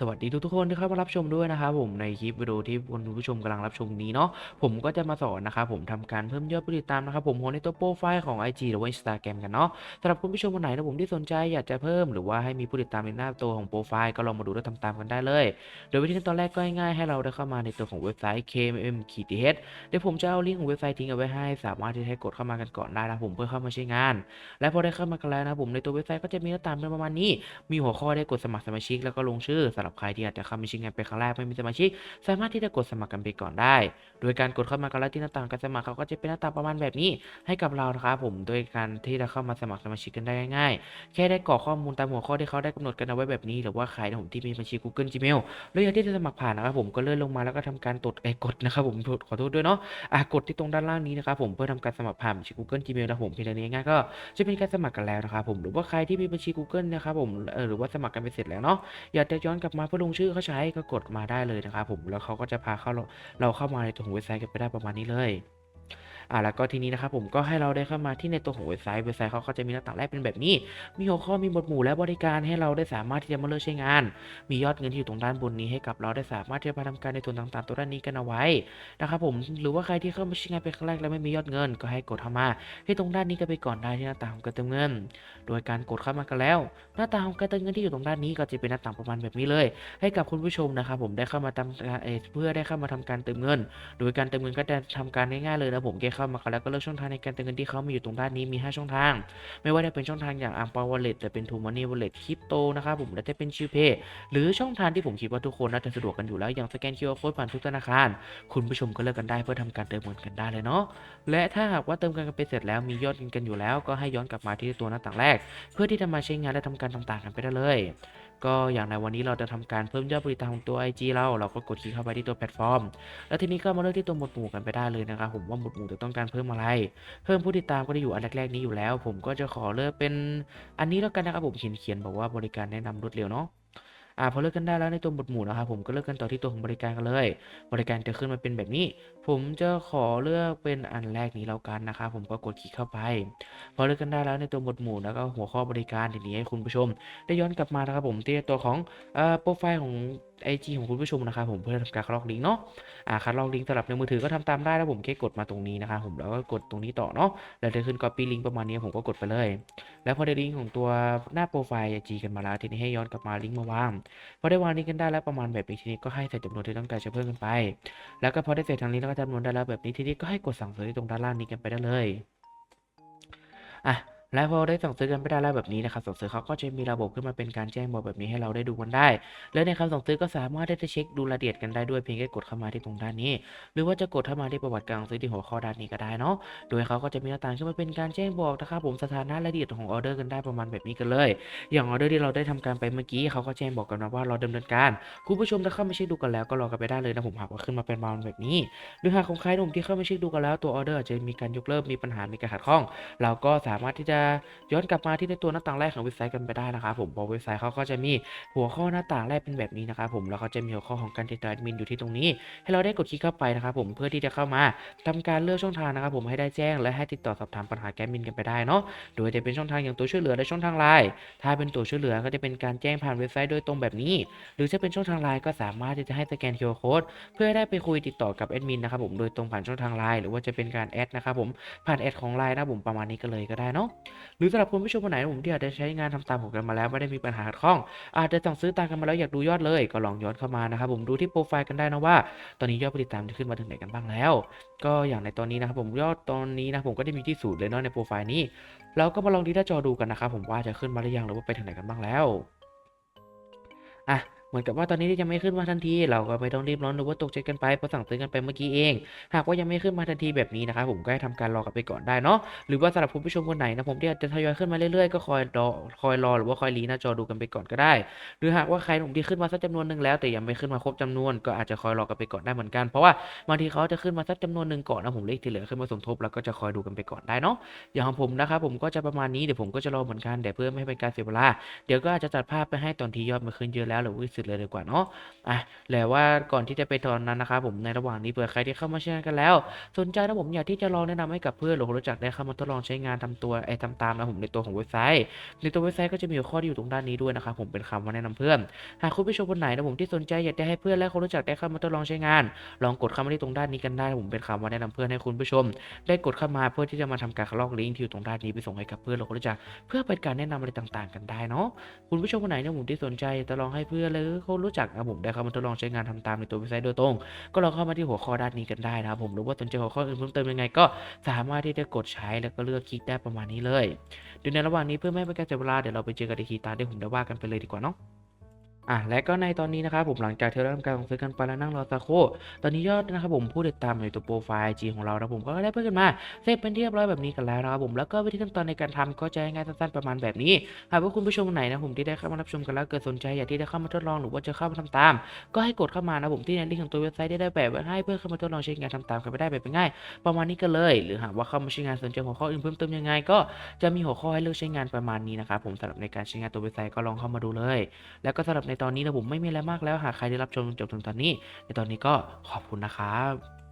สวัสดีทุกๆคนที่เข้ามารับชมด้วยนะครับผมในคลิปวิดีโอที่คุณผู้ชมกำลังรับชมนี้เนาะผมก็จะมาสอนนะครับผมทำการเพิ่มยอดผู้ติดตามนะครับผมในตัวโปรไฟล์ของ IG หรือว่า Instagram กันเนาะสำหรับคุณผู้ชมคนไหนนะผมที่สนใจอยากจะเพิ่มหรือว่าให้มีผู้ติดตามในหน้าตัวของโปรไฟล์ก็ลองมาดูและทำตามกันได้เลย โดยวิธีขั้นตอนแรกก็ง่ายๆให้เราได้เข้ามาในตัวของเว็บไซต์ KMMKTH เดี๋ยวผมจะเอาลิงก์ของเว็บไซต์ทิ้งเอาไว้ให้ สามารถที่จะให้กดเข้ามากันก่อนได้นะครับผมเพื่อเข้ามาใช้งาน และพอได้เข้ามากันแล้วนะผมในตัวเว็บไซต์ก็จะมีหน้าตาเป็นประมาณนี้ มีหัวข้อได้กดสมัครสมาชิกแล้วก็ลงชื่อสำหรับใครที่อากจะเข้ามาช้งงานเป็นครั้งแรกไม่มีสมาชิก สามารถที่จะกดสมัครกันไปก่อนได้ โดยการกดเข้ามากันแล้วที่หน้าต่างการสมัครเขาก็จะเป็นหน้าตาประมาณแบบนี้ ให้กับเรานะครับผมโดยการที่จะเข้ามาสมัครสมาชิกกันได้ง่ายๆแค่ได้กรอกข้อมูลตามหัวข้อที่เขาได้กำหนดกันเอาไว้แบบนี้ หรือว่าใครนะผมที่มีบัญชี Google Gmail แล้วอยากที่จะสมัครผ่านนะครับผมก็เลื่อนลงมาแล้วก็ทำการตดไอ้กดนะครับผมขอโทษด้วยเนาะอะกดที่ตรงด้านล่างนี้นะครับผมเพื่อทำการสมัครผ่านบัญชี Google Gmail นะผมเพียงเท่านี้ง่ายก็จะเป็นการสมัครกันแล้วนะครับผมหรือว่าใครที่มีบัญชี Google นะครับผมหรือว่าสมัครกันไปเสร็จแล้วเนาะอยากจะย้อนกลับมาเพื่อลงชื่อเขาใช้ก็กดมาได้เลยนะครับผมแล้วเขาก็จะพาเข้าเราเข้ามาในตัวของเว็บไซต์กันไปได้ประมาณนี้เลย อ่าแล้วก็ทีนี้นะครับผมก็ให้เราได้เข้ามาที่ในตัวของเว็บไซต์เว็บไซต์เขาก็จะมีหน้าต่างแรกเป็นแบบนี้ มีหัวข้อมีหมวดหมู่และบริการให้เราได้สามารถที่จะมาเลือกใช้งาน มียอดเงินที่อยู่ตรงด้านบนนี้ให้กับเราได้สามารถที่จะมาทำการในส่วนต่างๆ ตัวด้านนี้กันเอาไว้นะครับผมหรือว่าใครที่เข้ามาใช้งานเป็นครั้งแรกแล้วไม่มียอดเงิน ก็ให้กดเข้ามาที่ตรงด้านนี้กันไปก่อนได้ที่หน้าต่างของการเติมเงิน โดยการกดเข้ามากันแล้ว หน้าต่างของการเติมเงินที่อยู่ตรงด้านนี้ก็จะเป็นหน้าต่างประมาณแบบนี้เลย ให้กับคุณผู้ชมนะครับผมได้เข้ามาทำเพื่อได้เข้ามาทำการเติมเงิน โดยการเติมเงินก็จะทำการง่ายๆเลยนะผมแค่เข้ามากันแล้วก็เลือกช่องทางในการเติมเงินที่เขามีอยู่ตรงด้านนี้มี 5 ช่องทาง ไม่ว่าจะเป็นช่องทางอย่างอังปาวอลเล็ตจะเป็นทูมันนี่วอลเล็ตคริปโตนะครับผมและจะเป็นชิวเพย์หรือช่องทางที่ผมคิดว่าทุกคนน่าจะสะดวกกันอยู่แล้วอย่างสแกน QR Code ผ่านทุกธนาคาร คุณผู้ชมก็เลือกกันได้เพื่อทำการเติมเงินกันได้เลยเนาะและถ้าหากว่าเติมเงินกันไปเสร็จแล้วมียอดเงินกันอยู่แล้ว ก็ให้ย้อนกลับมาที่ตัวหน้าต่างแรก เพื่อที่จะมาใช้งานและทำการต่างๆกันไปได้เลย ก็อย่างในวันนี้เราจะทำการเพิ่มยอดบริการของตัว IG เราเราก็กดคลิกเข้าไปที่ตัวแพลตฟอร์ม แล้วทีนี้ก็มาเลือกที่ตัวหมวดหมู่กันไปได้เลยนะครับผมว่าหมวดหมู่จะต้องการเพิ่มอะไร เพิ่มผู้ติดตามก็ได้อยู่อันแรกๆนี้อยู่แล้ว ผมก็จะขอเลือกเป็นอันนี้แล้วกันนะครับผมเขียนเขียนบอกว่าบริการแนะนำรวดเร็วเนาะ อ่าพอเลือกกันได้แล้วในตัวหมวดหมู่นะครับผมก็เลือกกันต่อที่ตัวของบริการกันเลย บริการจะขึ้นมาเป็นแบบนี้ ผมจะขอเลือกเป็นอันแรกนี้แล้วกันนะครับผมก็กดคลิกเข้าไป พอเลือกกันได้แล้วในตัวหมวดหมู่แล้วก็หัวข้อบริการทีนี้ให้คุณผู้ชม ได้ย้อนกลับมานะครับผมที่ตัวของอ่อโปรไฟล์ของ IG ของคุณผู้ชมนะครับผมเพื่อทำการคัดลอกลิงก์เนาะอ่าคัดลอกลิงก์สำหรับในมือถือก็ทำตามได้แล้วผมแค่กดมาตรงนี้นะครับผมแล้วก็กดตรงนี้ต่อเนาะแล้วจะขึ้น copy link ประมาณนี้ผมก็กดไปเลย แล้วพอได้ลิงก์ของตัวหน้าโปรไฟล์ IG กันมาแล้วทีนี้ให้ย้อนกลับมาลิงก์มาวางพอได้วางลิงก์กันได้แล้วประมาณแบบนี้ทีนี้ก็ให้ใส่จำนวนที่ต้องการจะเพิ่มกันไป แล้วก็พอได้เสร็จทางนี้แล้วก็จำนวนได้แล้วแบบนี้ทีนี้ก็ให้กดสั่งซื้อที่ตรงด้านล่างนี้กันไปได้เลยอะ และพอได้สั่งซื้อกันไปได้แล้วแบบนี้นะครับสั่งซื้อเขาก็จะมีระบบขึ้นมาเป็นการแจ้งบอกแบบนี้ให้เราได้ดูกันได้ และในคำสั่งซื้อก็สามารถได้เช็คดูรายละเอียดกันได้ด้วยเพียงแค่กดเข้ามาที่ตรงด้านนี้ หรือว่าจะกดเข้ามาที่ประวัติการสั่งซื้อที่หัวข้อด้านนี้ก็ได้เนาะโดยเขาก็จะมีหน้าต่างขึ้นมาเป็นการแจ้งบอกนะครับผมสถานะรายละเอียดของออเดอร์กันได้ประมาณแบบนี้กันเลย อย่างออเดอร์ที่เราได้ทำการไปเมื่อกี้เขาก็แจ้งบอกกันมาว่าเราดำเนินการ คุณผู้ชมถ้าเข้ามาเช็คดูกันแล้วก็รอกันไปได้เลยนะผมหากว่าขึ้นมาเป็นมาแบบนี้หรือหากของใครหนุ่มที่เข้ามาเช็คดูกันแล้วตัวออเดอร์อาจจะมีการยกเลิกมีปัญหามีการขัดข้อง เราก็สามารถที่จะย้อนกลับมาที่ในตัวหน้าต่างแรกของเว็บไซต์กันไปได้นะครับผมพราะเว็บไซต์เขาก็จะมีหัวข้อหน้าต่างแรกเป็นแบบนี้นะครับผมแล้วก็จะมีหัวข้อของการติดต่อแอดมินอยู่ที่ตรงนี้ ให้เราได้กดคลิกเข้าไปนะครับผมเพื่อที่จะเข้ามาทำการเลือกช่องทางนะครับผมให้ได้แจ้งและให้ติดต่อสอบถามปัญหาแกดมินกันไปได้เนาะโดยจะเป็นช่องทางอย่างตัวช่วยเหลือและช่องทางไลน์ถ้าเป็นตัวช่วยเหลือก็จะเป็นการแจ้งผ่านเว็บไซต์โดยตรงแบบนี้ หรือจะเป็นช่องทางไลน์ก็สามารถที่จะให้สแกน QR Code เพื่อได้ไปคุยติดต่อกับแอดมินนะครับผมโดยตรงผ่านช่องทางไลน์หรือว่าจะเป็นการแอดนะครับผมผ่านแอดของไลน์นะผมประมาณนี้ก็เลยก็ได้เนาะหรือสำหรับคุณผู้ชมคนไหนผมที่อาจจะใช้งานทำตามผมกันมาแล้วไม่ได้มีปัญหาขัดข้อง อาจจะสั่งซื้อตามกันมาแล้วอยากดูยอดเลย ก็ลองย้อนเข้ามานะครับผมดูที่โปรไฟล์กันได้นะว่า ตอนนี้ยอดผู้ติดตามจะขึ้นมาถึงไหนกันบ้างแล้ว ก็อย่างในตอนนี้นะครับผมยอดตอนนี้นะผมก็ได้มีที่สูตรเลยเนาะในโปรไฟล์นี้เราก็มาลองดีหน้าจอดูกันนะครับผมว่าจะขึ้นมาหรือยังหรือว่าไปถึงไหนกันบ้างแล้วอะ มือนกับว่าตอนนี้ยังไม่ขึ้นมาทันที เราก็ไม่ต้องรีบร้อนหรือว่าตกใจกันไปเพราะสั่งซื้อกันไปเมื่อกี้เอง หากว่ายังไม่ขึ้นมาทันทีแบบนี้นะครับผมก็ให้ทำการรอกันไปก่อนได้เนาะหรือว่าสำหรับคุณผู้ชมคนไหนนะผมที่อาจจะทยอยขึ้นมาเรื่อยๆก็คอยรอคอยรอหรือว่าคอยรีหน้าจอดูกันไปก่อนก็ได้ หรือหากว่าใครผมที่ขึ้นมาสักจำนวนหนึ่งแล้ว แต่ยังไม่ขึ้นมาครบจำนวน ก็อาจจะคอยรอกันไปก่อนได้เหมือนกันเพราะว่าบางทีเขาจะขึ้นมาสักจำนวนหนึ่งก่อนนะผมเลขที่เหลือขึ้นมาสมทบแล้วก็จะคอยดูกันไปก่อนได้เนาะอย่างของผมนะครับผมก็จะประมาณนี้เดี๋ยวผมก็จะรอเหมือนกันแต่เพื่อไม่ให้เป็นการเสียเวลาเดี๋ยวก็อาจจะตัดภาพไปให้ตอนที่ยอดมันขึ้นเยอะแล้วหรือว่าสุดเลยดีกว่าเนาะอะแล้วว่าก่อนที่จะไปตอนนั้นนะครับผมในระหว่างนี้เผื่อใครที่เข้ามาใช้งานกันแล้ว สนใจนะผมอยากที่จะลองแนะนำให้กับเพื่อนหรือคนรู้จักได้เข้ามาทดลองใช้งานทำตัวไอ้ทำตามนะผมในตัวของเว็บไซต์ ในตัวเว็บไซต์ก็จะมีหัวข้อที่อยู่ตรงด้านนี้ด้วยนะครับผมเป็นคำว่าแนะนำเพื่อนหากคุณผู้ชมคนไหนนะผมที่สนใจอยากจะให้เพื่อนและคนรู้จักได้เข้ามาทดลองใช้งาน ลองกดเข้ามาที่ตรงด้านนี้กันได้ผมเป็นคำว่าแนะนำเพื่อนให้คุณผู้ชม ได้กดเข้ามาเพื่อที่จะมาทำการลอกลิงก์ที่อยู่ตรงด้านนี้ไปส่งให้กับเพื่อนหรือคนรู้จัก เพื่อเป็นการแนะนำอะไรต่าง ๆ กันได้เนาะคุณผู้ชมคนไหนนะผมที่สนใจจะลองให้เพื่อนหรือคนรู้จักนะผมได้เข้ามาทดลองใช้งานทำตามในตัวเว็บไซต์โดยตรง ก็ลองเข้ามาที่หัวข้อด้านนี้กันได้นะครับผมหรือว่าสนใจหัวข้ออื่นเพิ่มเติมยังไงก็สามารถที่จะกดใช้แล้วก็เลือกคลิกได้ประมาณนี้เลยเดี๋ยในระหว่างนี้เพื่อไม่ให้เป็นการเสียเวลาเดี๋ยวเราไปเจอกันในคีย์ตาร์ที่ผมได้ว่ากันไปเลยดีกว่าเนาะ อะและก็ในตอนนี้นะครับผมหลังจากที่เราทำการซื้อกันไปแล้วนั่งรอสักครู่ตอนนี้ยอดนะครับผมผู้ติดตามในตัวโปรไฟล์ IG ของเรานะผมก็ได้เพิ่มกันมาเซฟเป็นที่เรียบร้อยแบบนี้กันแล้วนะครับผมแล้วก็วิธีขั้นตอนในการทำก็จะง่ายๆสั้นๆประมาณแบบนี้หากว่าคุณผู้ชมไหนนะผมที่ได้เข้ามารับชมกันแล้วเกิดสนใจอยากที่จะเข้ามาทดลองหรือว่าจะเข้ามาทำตาม ก็ให้กดเข้ามานะผมที่ในลิงก์ของตัวเว็บไซต์ได้ได้แบบไว้ให้เพื่อเข้ามาทดลองใช้งานทำตามกันไปได้แบบง่าย ประมาณนี้กันเลย หรือหากว่าเข้ามาใช้งานสนใจหัวข้ออื่นเพิ่มเติมยังไง ก็จะมีหัวข้อให้เลือกใช้งานประมาณนี้นะครับผมสำหรับในการใช้งานตัวเว็บไซต์ก็ลองเข้ามาดูเลย แล้วก็สำหรับในตอนนี้นะผมไม่มีอะไรมากแล้วหากใครได้รับชมจนจบถึงตอนนี้ ในตอนนี้ก็ขอบคุณนะครับ